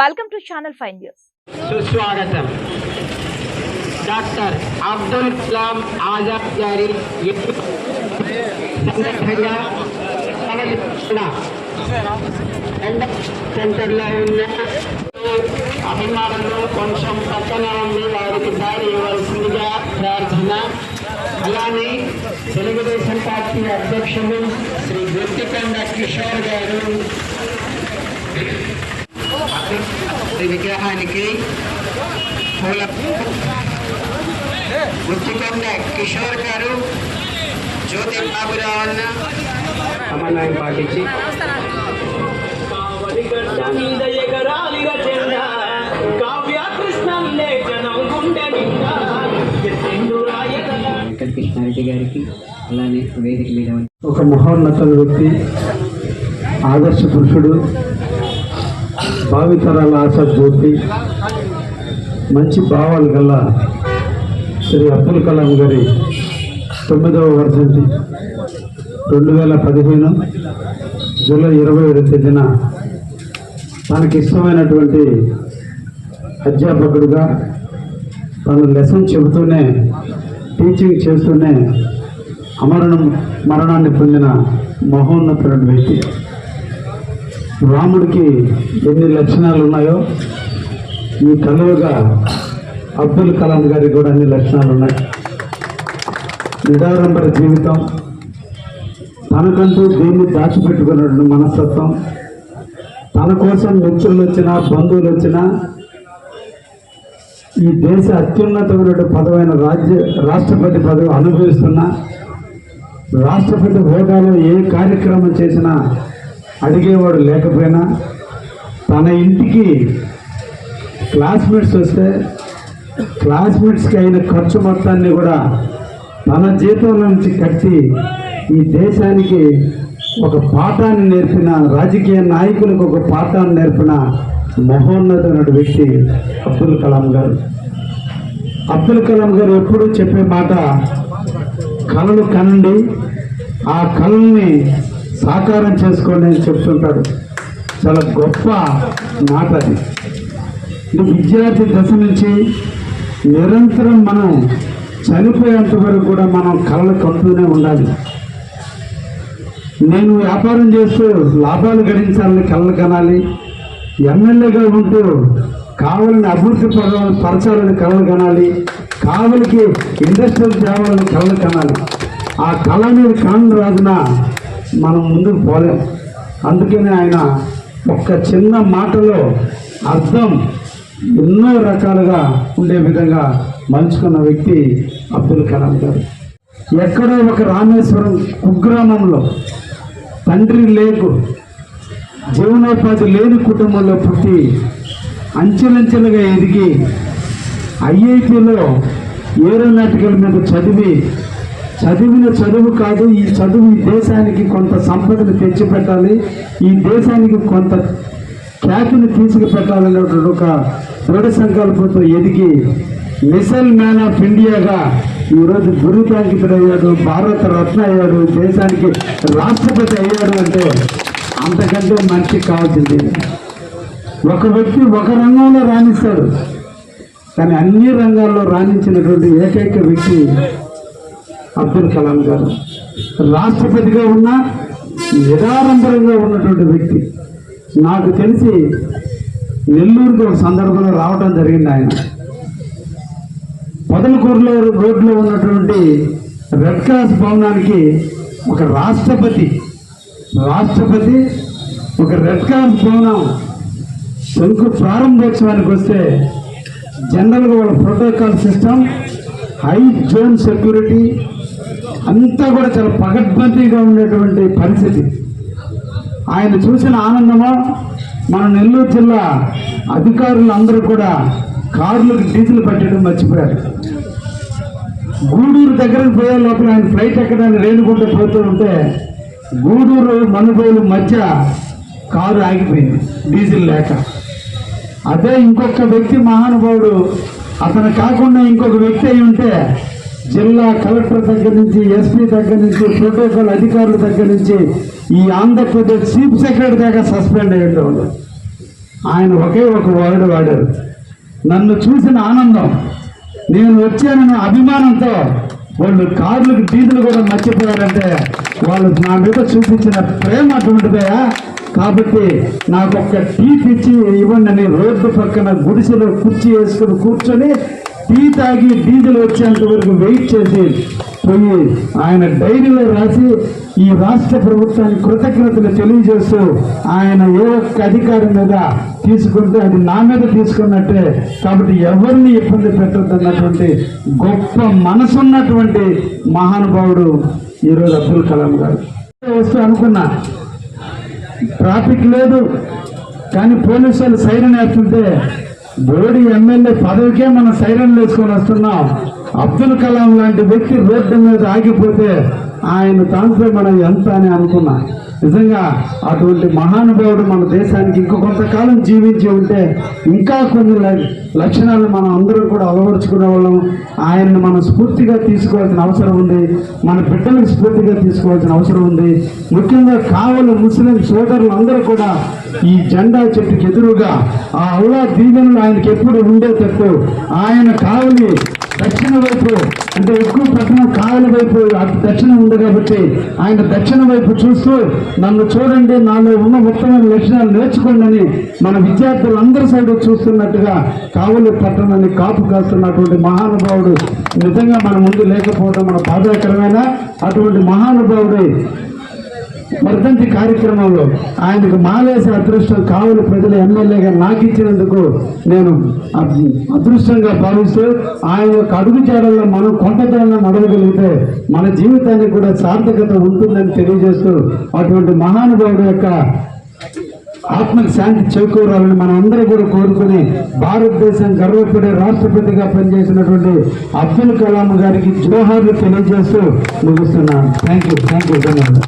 Welcome to channel five news. సుస్వాగతం. Doctor Abdul Kalam Azad గారి సందర్భంగా సెంటర్లో ఉన్న అభిమానులు కొంచెం పక్కన ఉండి వారికి దారి ఇవ్వాల్సిందిగా ప్రార్థన. అలానే తెలుగుదేశం పార్టీ అధ్యక్షులు శ్రీ గుర్తికొండ కిషోర్ గారు ఈ విగ్రహానికి పూల గుర్తుకొండ కిషోర్ గారు జ్యోతి బాబురావు అన్న సమన్వయం పాటించి. మీద ఎగరాలిగా వెంకట కృష్ణారెడ్డి గారికి అలానే వేదిక మీద ఒక మహోన్నత వ్యక్తి ఆదర్శ పురుషుడు భావితరాల ఆశ జ్యోతి మంచి భావాలు గల శ్రీ అబ్దుల్ కలాం గారి తొమ్మిదవ వర్ధంతి. రెండు వేల పదిహేను జూలై ఇరవై ఏడు తేదీన తనకి ఇష్టమైనటువంటి అధ్యాపకుడిగా తను లెసన్ చెబుతూనే టీచింగ్ చేస్తూనే అమరణం మరణాన్ని పొందిన మహోన్నతుడు వ్యక్తి. రాముడికి ఎన్ని లక్షణాలు ఉన్నాయో ఈ కలువగా అబ్దుల్ కలాం గారికి కూడా అన్ని లక్షణాలు ఉన్నాయి. నిడారంబర జీవితం తనకంటూ దేన్ని దాచిపెట్టుకున్నటువంటి మనస్తత్వం తన కోసం మిత్రులు వచ్చినా బంధువులు వచ్చినా ఈ దేశ అత్యున్నతమైన పదవైన రాజ్య రాష్ట్రపతి పదవి అనుభవిస్తున్నా రాష్ట్రపతి హోదాలో ఏ కార్యక్రమం చేసినా అడిగేవాడు లేకపోయినా తన ఇంటికి క్లాస్మేట్స్ వస్తే క్లాస్మేట్స్కి అయిన ఖర్చు మొత్తాన్ని కూడా తన జీతంలో నుంచి కట్టి ఈ దేశానికి ఒక పాఠాన్ని నేర్పిన రాజకీయ నాయకులకు ఒక పాఠాన్ని నేర్పిన మహోన్నతమైన వ్యక్తి అబ్దుల్ కలాం గారు. అబ్దుల్ కలాం గారు ఎప్పుడూ చెప్పే మాట కళలు కనండి ఆ కళల్ని సాకారం చేసుకోండి అని చెప్తుంటాడు. చాలా గొప్ప మాట అది. విద్యార్థి దశ నుంచి నిరంతరం మనం చనిపోయేంత వరకు కూడా మనం కళలు కంటూనే ఉండాలి. నేను వ్యాపారం చేస్తూ లాభాలు గడించాలని కళలు కనాలి. ఎమ్మెల్యేగా ఉంటూ కావాలని అభివృద్ధి పర- పరచాలని కళలు కనాలి. కావలికి ఇండస్ట్రియల్ తేవాలని కళలు కనాలి. ఆ కళ అనేది కాని రాజున మనం ముందుకు పోలేం. అందుకనే ఆయన ఒక్క చిన్న మాటలో అర్థం ఎన్నో రకాలుగా ఉండే విధంగా మలుచుకున్న వ్యక్తి అబ్దుల్ కలాం గారు. ఎక్కడో ఒక రామేశ్వరం కుగ్రామంలో తండ్రి లేకు జీవనోపాధి లేని కుటుంబంలో పుట్టి అంచెలంచెలుగా ఎదిగి ఐఐటిలో ఏరోనాటికల్ మీద చదివి చదివిన చదువు కాదు ఈ చదువు ఈ దేశానికి కొంత సంపదను తెచ్చిపెట్టాలి. ఈ దేశానికి కొంత ఖ్యాతిని తీసుకుపెట్టాలనేటువంటి ఒక దృఢ సంకల్పంతో ఎదిగి మిసల్ మ్యాన్ ఆఫ్ ఇండియాగా ఈరోజు గురుతాంకితుడయ్యాడు భారత రత్న అయ్యాడు దేశానికి రాష్ట్రపతి అయ్యాడు అంటే అంతకంటే మంచి కావాల్సింది. ఒక వ్యక్తి ఒక రంగంలో రాణిస్తాడు. కానీ అన్ని రంగాల్లో రాణించినటువంటి ఏకైక వ్యక్తి అబ్దుల్ కలాం గారు. రాష్ట్రపతిగా ఉన్న నిరాడంబరంగా ఉన్నటువంటి వ్యక్తి. నాకు తెలిసి నెల్లూరుకి ఒక సందర్భంలో రావడం జరిగింది ఆయన. పొదలకూరులో రోడ్లో ఉన్నటువంటి రెడ్ క్రాస్ భవనానికి ఒక రాష్ట్రపతి రాష్ట్రపతి ఒక రెడ్ క్రాస్ భవనం శంకు ప్రారంభోత్సవానికి వస్తే జనరల్గా వాళ్ళ protocol system high zone security అంతా కూడా చాలా పగడ్బందీగా ఉండేటువంటి పరిస్థితి. ఆయన చూసిన ఆనందమో మన నెల్లూరు జిల్లా అధికారులు అందరూ కూడా కార్లకు డీజిల్ పెట్టడం మర్చిపోయారు. గూడూరు దగ్గరకు పోయే లోపల ఆయన ఫ్లైట్ ఎక్కడానికి రేణుగుంట పోతూ ఉంటే గూడూరు మనుబోలు మధ్య కారు ఆగిపోయింది డీజిల్ లేక. అదే ఇంకొక వ్యక్తి మహానుభావుడు అతను కాకుండా ఇంకొక వ్యక్తి అయి ఉంటే జిల్లా కలెక్టర్ దగ్గర నుంచి ఎస్పీ దగ్గర నుంచి ప్రోటోకాల్ అధికారుల దగ్గర నుంచి ఈ ఆంధ్రప్రదేశ్ చీఫ్ సెక్రటరీ దాకా సస్పెండ్ అయ్యేటోళ్ళు ఆయన ఒకే ఒక వర్డ్ వాడారు. నన్ను చూసిన ఆనందం నేను వచ్చానన్న అభిమానంతో వాళ్ళు కార్లకు డీజిల్ కూడా మర్చిపోయారంటే వాళ్ళు నా మీద చూపించిన ప్రేమ అటువంటిదయా కాబట్టి నాకు ఒక్క టీ ఇచ్చి ఇవ్వండి నేను రోడ్డు పక్కన గుడిసెలో కుర్చీ వేసుకుని కూర్చొని టీ తాగి డీజిల్ వచ్చేంత వరకు వెయిట్ చేసి పోయి ఆయన డైరీలో రాసి ఈ రాష్ట్ర ప్రభుత్వానికి కృతజ్ఞతలు తెలియజేస్తూ ఆయన ఏ ఒక్క అధికారం మీద తీసుకుంటే అది నా మీద తీసుకున్నట్టే. కాబట్టి ఎవరిని ఇబ్బంది పెట్టద్దన్నటువంటి గొప్ప మనసున్నటువంటి మహానుభావుడు ఈరోజు అబ్దుల్ కలాం గారు. వస్తూ అనుకున్నా. ట్రాఫిక్ లేదు కానీ పోలీసు వాళ్ళు సైరన్ వేస్తుంటే బోడి ఎమ్మెల్యే పదవికే మనం సైరన్ వేసుకొని వస్తున్నాం. అబ్దుల్ కలాం లాంటి వ్యక్తి రోడ్డు మీద ఆగిపోతే ఆయన దాంట్లో మనం ఎంత అని అనుకున్నా. నిజంగా అటువంటి మహానుభావుడు మన దేశానికి ఇంకో కొంతకాలం జీవించి ఉంటే ఇంకా కొన్ని ల- లక్షణాలు మనం అందరం కూడా అలవరుచుకునే వాళ్ళం. ఆయన్ని మనం స్ఫూర్తిగా తీసుకోవాల్సిన అవసరం ఉంది. మన బిడ్డలకు స్ఫూర్తిగా తీసుకోవాల్సిన అవసరం ఉంది. ముఖ్యంగా కావలి ముస్లిం సోదరులు అందరూ కూడా ఈ జెండా చెట్టుకి ఎదురుగా ఆ అల్లా దీవెనలు ఆయనకి ఎప్పుడు ఉండేటట్టు ఆయన కావలి దక్షిణ వైపు అంటే ఎక్కువ పట్టణం కావలి వైపు అటు దక్షిణం ఉంది కాబట్టి ఆయన దక్షిణ వైపు చూస్తూ నన్ను చూడండి నాలో ఉన్న ఉత్తమైన లక్షణాలు నేర్చుకోండి అని మన విద్యార్థులందరి సైడ్ చూస్తున్నట్టుగా కావలి పట్టణాన్ని కాపు కాస్తున్నటువంటి మహానుభావుడు నిజంగా మన ముందు లేకపోవడం మన బాధాకరమైన అటువంటి మహానుభావుడి వర్ధంతి కార్యక్రమంలో ఆయనకు మాలేసే అదృష్టం కావులు ప్రజల ఎమ్మెల్యేగా నాకు ఇచ్చినందుకు నేను అదృష్టంగా భావిస్తూ ఆయన యొక్క అడుగు జాడల్లో మనం కొంటజాడలో నడవగలిగితే మన జీవితానికి కూడా సార్థకత ఉంటుందని తెలియజేస్తూ అటువంటి మహానుభావుడు యొక్క ఆత్మకు శాంతి చేకూరాలని మనం అందరూ కూడా కోరుకుని భారతదేశం గర్వపడే రాష్ట్రపతిగా పనిచేసినటువంటి అబ్దుల్ కలాం గారికి జోహార్లు తెలియజేస్తూ ముగిస్తున్నాను. థ్యాంక్ యూ థ్యాంక్ యూ ధన్యవాదాలు.